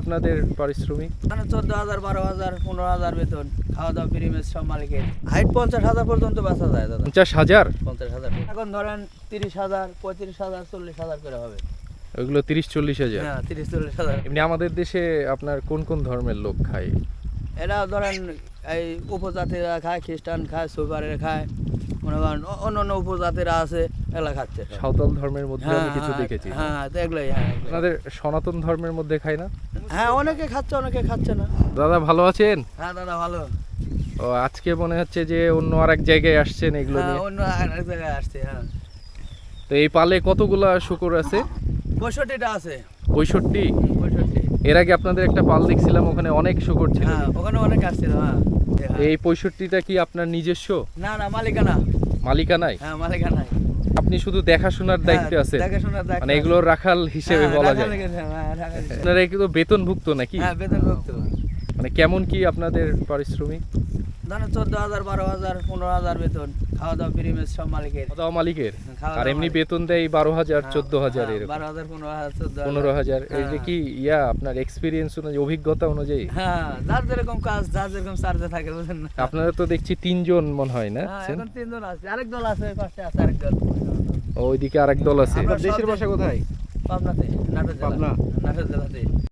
আপনাদের পারিশ্রমিক? মানে চোদ্দ হাজার বারো হাজার পনেরো হাজার বেতন। খাওয়া দাওয়া প্রিমিয়াস সব মালিকের। হাইট পঞ্চাশ হাজার পর্যন্ত বেচা যায় দাদা। পঞ্চাশ হাজার? পঞ্চাশ হাজার। এখন ধরেন তিরিশ হাজার পঁয়ত্রিশ হাজার চল্লিশ হাজার করে হবে। ওগুলো তিরিশ চল্লিশ হাজার? হ্যাঁ তিরিশ চল্লিশ হাজার। এমনি আমাদের দেশে আপনার কোন কোন ধর্মের লোক খায়? এরা ধরেন এই উপজাতিরা খায় খ্রিস্টান খায় সুপারের খায়। মনে করেন অন্য অন্য উপজাতিরা আছে এগুলা খাচ্ছে। সাঁওতাল ধর্মের মধ্যে হ্যাঁ, আমি কিছু হ্যাঁ, দেখেছি। হ্যাঁ এগুলোই হ্যাঁ এগুলোই। আপনাদের সনাতন ধর্মের মধ্যে খায় না? হ্যাঁ অনেকে খাচ্ছে অনেকে খাচ্ছে না। দাদা ভালো আছেন? হ্যাঁ দাদা ভালো। ও আজকে মনে হচ্ছে যে অন্য আরেক জায়গায় আসছেন এগুলো হ্যাঁ নিয়ে। অন্য আরেক জায়গায় আসছে হ্যাঁ। তো এই পালে কতগুলা শুকর আছে? পঁয়ষট্টিটা আছে। পঁয়ষট্টি? পঁয়ষট্টি। এর আগে আপনাদের একটা পাল দেখছিলাম ওখানে অনেক শুকর ছিল। হ্যাঁ ওখানে অনেক আসছিল হ্যাঁ। এই পঁয়ষট্টিটা কি আপনার নিজস্ব? না না মালিকানা। মালিকানায়? হ্যাঁ মালিকানাই আপনি শুধু দেখাশোনার দায়িত্বে আছে মানে এগুলোর রাখাল হিসেবে হ্যাঁ, বলা যায়। হ্যাঁ, আপনারা কিন্তু বেতনভুক্ত নাকি? হ্যাঁ বেতন ভুক্ত মানে কেমন কি আপনাদের পারিশ্রমিক? ধরেন চোদ্দ হাজার বারো হাজার পনেরো হাজার বেতন খাওয়া দাওয়া প্রিমিয়াস সব মালিকের। খাওয়া দাওয়া মালিকের আর এমনি বেতন দেয় বারো হাজার হ্যাঁ, চোদ্দ হাজার হ্যাঁ, এরকম। বারো হাজার পনেরো হাজার পনেরো হাজার এই যে হ্যাঁ। কি ইয়া আপনার এক্সপিরিয়েন্স অনুযায়ী অভিজ্ঞতা অনুযায়ী? হ্যাঁ যার যেরকম কাজ যার যেরকম চার্জে থাকে বুঝেন না? আপনারা তো দেখছি তিনজন মনে হয় না হ্যাঁ, এখন তিনজন আছে আরেক দল আছে পাশে আছে আরেক দল। ওইদিকে আরেক দল আছে। দেশের ভাষা বাসা কোথায়? পাবনাতে নাটোর জেলা পাবনা? নাটোর জেলাতে।